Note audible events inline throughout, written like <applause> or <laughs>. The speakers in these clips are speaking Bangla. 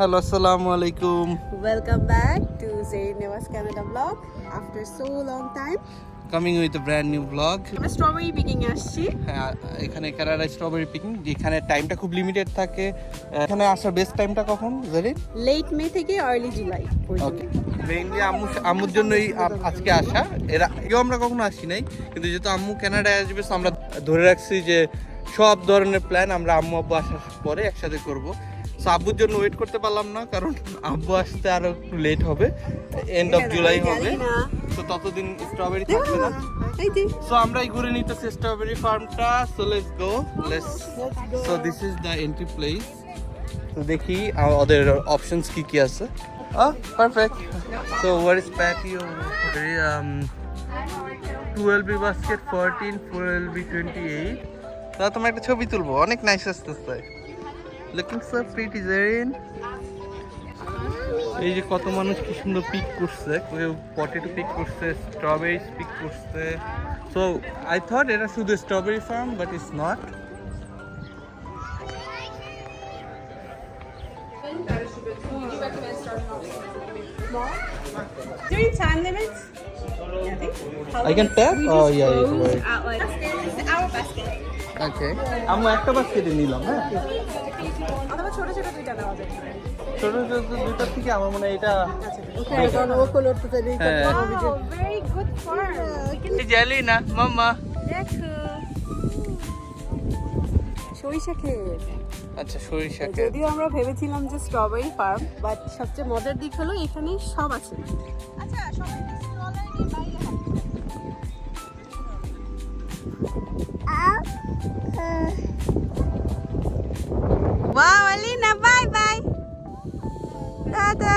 হ্যালো আসসালামু আলাইকুম Welcome back to Zayn Nevas Canada vlog. After so long time. Coming with brand new blog আমরা স্ট্রবেরি পিকিং আসছি হ্যাঁ এখানে কানাডা স্ট্রবেরি পিকিং যেখানে টাইমটা খুব লিমিটেড থাকে। এখানে আসার বেস্ট টাইমটা কখন জানি লেট মে থেকে আর্লি জুলাই ওকে মেইনলি আম্মু আম্মুর জন্যই আজকে আসা। এরা আগেও আমরা কখনো আসি নাই কিন্তু যেহেতু আম্মু কানাডায় আসবে আমরা ধরে রাখছি যে সব ধরনের প্ল্যান আমরা আম্মু আব্বু আসার পরে একসাথে করব। সো আব্বুর জন্য ওয়েট করতে পারলাম না কারণ আব্বু আসতে আরও একটু লেট হবে। এন্ড অফ জুলাই হবে। তো ততদিন স্ট্রবেরি থাকবে না। সো আমরাই ঘুরে নিতেছি স্ট্রবেরি ফার্মটা so let's go let's so this is the entry place তো দেখি ওদের অপশনস কি কি আছে। আহ perfect so what is patio um 12 B basket 14 12 B 28 তা তোমার একটা ছবি তুলবো। অনেক নাইস আসতেছে। লুকিং সো প্রিটি জেরিন এই যে কত মানুষ কি সুন্দর পিক করছে কেউ পটেটো পিক করছে স্ট্রবেরি পিক করছে সো আই থট এটা শুধু strawberry farm but it's not During time limits? I can tap? Oh, yeah, yeah, right. At like our basket. Okay. আমরা একটা বাস্কেটে নিলাম হ্যাঁ? অথবা ছোট ছোট দুইটা নেওয়া যায়। ছোট ছোট দুটো থেকে আমার মনে হয় এটা হ্যাঁ। Wow, very good না মাম্মা। সরিষা আচ্ছা সরিষা যদিও আমরা ভেবেছিলাম যে স্ট্রবেরি ফার্ম বাট সবচেয়ে মজার দিক হলো এখানে সব আছে। আচ্ছা সবাই Wow, Alina, bye bye. দাদা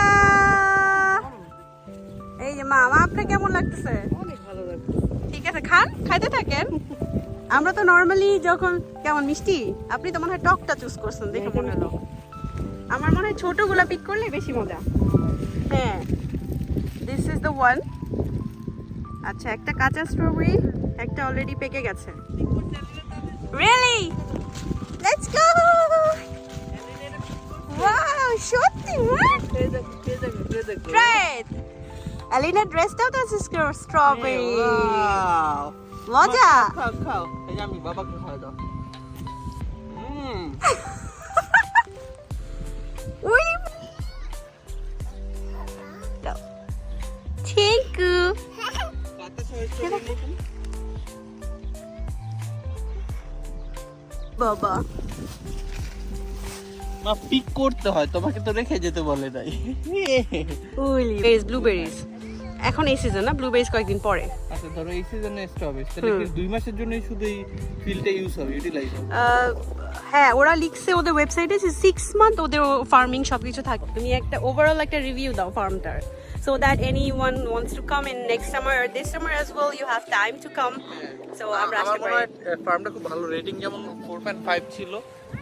এই যে মামা আপনার কেমন লাগতেছে? ঠিক আছে খান খাইতে থাকেন। আমরা তো নর্মালি যখন কেমন মিষ্টি? আপনি তো মনে হয় টকটা চুজ করছেন দেখে মনে হলো আমার মনে হয় ছোটগুলা পিক করলে বেশি মজা। হ্যাঁ। দিস ইজ দ্য ওয়ান আচ্ছা একটা কাঁচা স্ট্রবেরি একটা অলরেডি পেকে গেছে। রিয়েলি লেটস গো ওয়াও সত্যি গ্রেট আলিনা ড্রেসটাও তো আছে স্ট্রবেরি মজা খাও খাও এই যে আমি বাবাকে খাওয়া দাও হুম উই থ্যাংক ইউ বাবা। মা পিক করতে হয় তোমাকে তো রেখে যেতে বলে নাই। ব্লুবেরিজ এখন এই সিজন না ব্লুবেরিজ কয়েকদিন পরে। আচ্ছা ধরো এই সিজনে স্ট্রবেরি তাহলে কি দুই মাসের জন্যই শুধু এই ফিল্ডটা ইউজ হবে ইউটিলাইজ হবে? হ্যাঁ ওরা লিখছে ওদের ওয়েবসাইটে যে সিক্স মান্থ ওদের ফার্মিং সব কিছু থাকে তুমি একটা ওভারঅল একটা রিভিউ দাও ফার্মটার so that any one wants to come in next summer R this summer as well you have time to come so আমরা আসতে পারি ফার্মটা খুব ভালো। রেটিং যেমন ফোর পয়েন্ট ফাইভ ছিল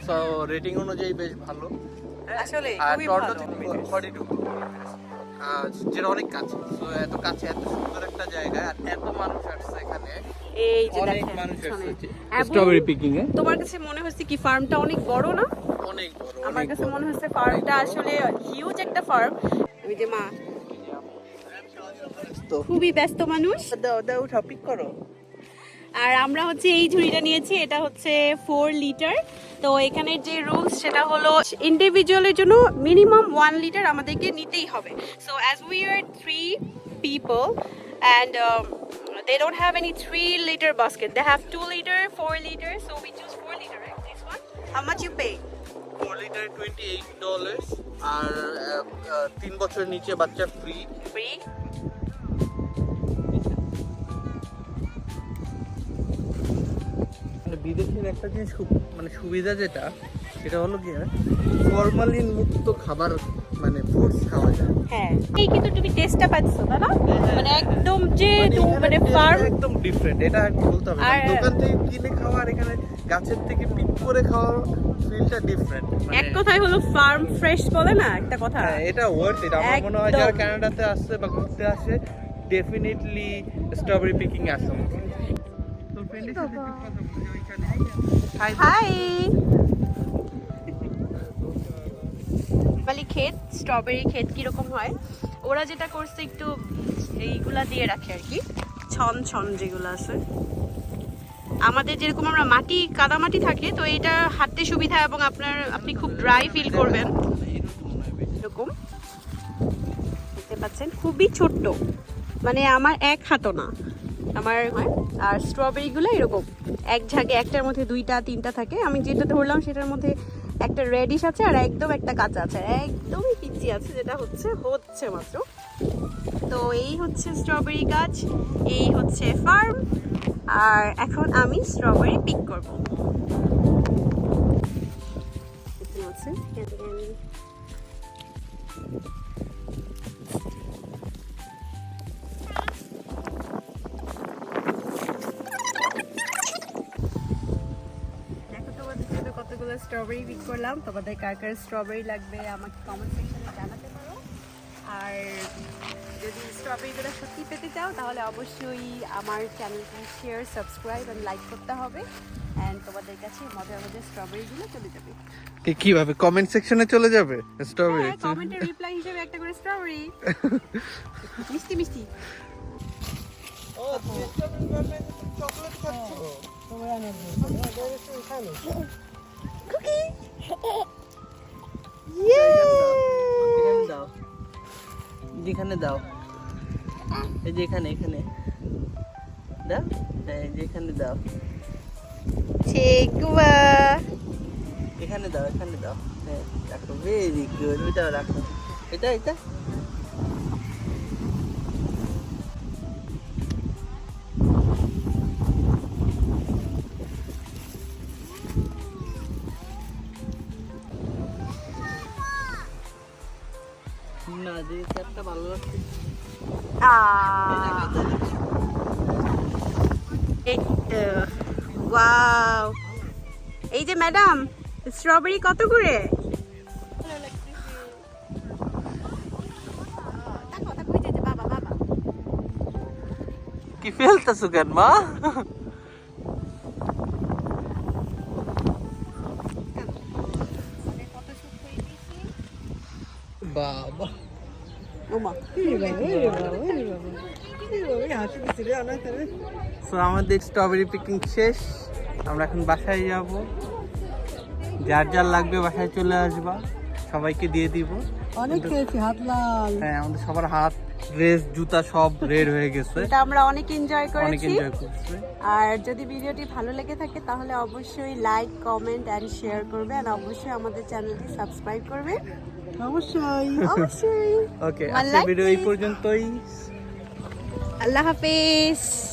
সো রেটিং অনুযায়ী বেশ ভালো। আসলে আর টরন্টো ভালো। থেকে ফর্টি টু যেটা অনেক কাছে তো এত কাছে এত সুন্দর একটা জায়গা আর এত মানুষ আসছে এখানে। এই যে অনেক মানুষ আসছে। স্ট্রবেরি পিকিং এ? তোমার কাছে মনে হচ্ছে কি ফার্মটা অনেক বড় না? অনেক বড় আমার কাছে মনে হচ্ছে ফার্মটা আসলে হিউজ একটা ফার্ম আমি যে মা। খুবই ব্যস্ত মানুষ। দাও দাও টপিক করো। আর আমরা হচ্ছে এই ঝুড়িটা নিয়েছি এটা হচ্ছে ফোর লিটার তো এখানে যে রুলস সেটা হলো ইন্ডিভিজুয়ালের জন্য মিনিমাম ওয়ান লিটার আমাদেরকে নিতেই হবে। So as we are three people and they don't have any three liter basket they have two liter four liter so we choose four liter right? This one? How much you pay? Four litre twenty eight dollars আর আহ, আহ, তিন বছরের নিচে বাচ্চা ফ্রি free? বিদেশের একটা জিনিস খুব মানে সুবিধা যেটা সেটা হলো কি ফরমালিন মুক্ত খাবার মানে ফ্রুটস খাওয়া যায়। হ্যাঁ এই কিন্তু তুমি টেস্টটা পাচ্ছ না মানে একদম যে মানে ফার্ম একদম ডিফারেন্ট এটা আর বলতে হবে দোকান থেকে কিনে খাওয়া আর এখানে গাছের থেকে পিক করে খাওয়া ফিলটা ডিফারেন্ট এক কথায় হলো ফার্ম ফ্রেশ বলে না একটা কথা। হ্যাঁ এটা ওয়ার্থ এটা আমার মনে হয় যারা কানাডাতে আসছে বা ঘুরতে আসে ডেফিনেটলি স্ট্রবেরি পিকিং আসা বলি হাই। হাই। <laughs> নেপালি ক্ষেত স্ট্রবেরি ক্ষেত কীরকম হয়? ওরা যেটা করছে একটু এইগুলা দিয়ে রাখে আর কি। ছন ছন যেগুলো আছে। আমাদের যেরকম আমরা মাটি কাদা মাটি থাকে তো এটা হাঁটতে সুবিধা এবং আপনার আপনি খুব ড্রাই ফিল করবেন। এরকম। দেখতে পাচ্ছেন? খুবই ছোট্ট। মানে আমার এক হাতও না। আমার আর স্ট্রবেরিগুলো এরকম। এক ঝাঁকে একটার মধ্যে দুইটা, তিনটা থাকে। আমি যেটা ধরলাম সেটার মধ্যে একটা রেডিশ আছে আর একদম একটা কাঁচা আছে। একদমই পিচি আছে, যেটা হচ্ছে হচ্ছে মাত্র। তো এই হচ্ছে স্ট্রবেরি গাছ, এই হচ্ছে ফার্ম আর এখন আমি স্ট্রবেরি পিক করব। আছে কতগুলো স্ট্রবেরি পিক করলাম। তোমাদের কার কার স্ট্রবেরি লাগবে আমাকে কমেন্ট সেকশনে জানাতে পারো। আর যদি স্ট্রবেরিগুলো সত্যি পেতে চাও তাহলে অবশ্যই আমার চ্যানেলটি শেয়ার সাবস্ক্রাইব অ্যান্ড লাইক করতে হবে। অ্যান্ড তোমাদের কাছে মজার মজার স্ট্রবেরিগুলো চলে যাবে। কি কীভাবে? কমেন্ট সেকশনে চলে যাবে স্ট্রবেরি হ্যাঁ কমেন্টের রিপ্লাই হিসেবে একটা করে স্ট্রবেরি <laughs> মিষ্টি মিষ্টি। ও চকলেট খাচ্ছো। তোমরা কুকি যেখানে দাও। এই যে এখানে এখানে। দাও হ্যাঁ এই যে এখানে দাও। চেকুয়া এখানে দাও এখানে দাও। হ্যাঁ রাখো। ভেরি গুড এটা রাখো। এটা এটা? না যে চারটা ভালো লাগছে। আহ এই তো ওয়াও। এই যে ম্যাডাম স্ট্রবেরি কত করে? কি ফেলতেছো কেন মা? বাবা। আমাদের স্ট্রবেরি পিকিং শেষ। আমরা এখন বাসায় যাব। যার যার লাগবে বাসায় চলে আসবা। সবাইকে দিয়ে দিব। অনেক খেয়েছি হাত লাল। হ্যাঁ আমাদের সবার হাত ড্রেস জুতা সব রেড হয়ে গেছে। এটা আমরা অনেক এনজয় অনেক করেছি। এনজয় করছে। আর যদি ভিডিওটি ভালো লেগে থাকে তাহলে অবশ্যই লাইক কমেন্ট অ্যান্ড শেয়ার করবে। আর অবশ্যই আমাদের চ্যানেলটি সাবস্ক্রাইব করবে। অবশ্যই। অবশ্যই। <laughs> ওকে আজকের ভিডিও এই পর্যন্তই। আল্লাহ হাফেজ।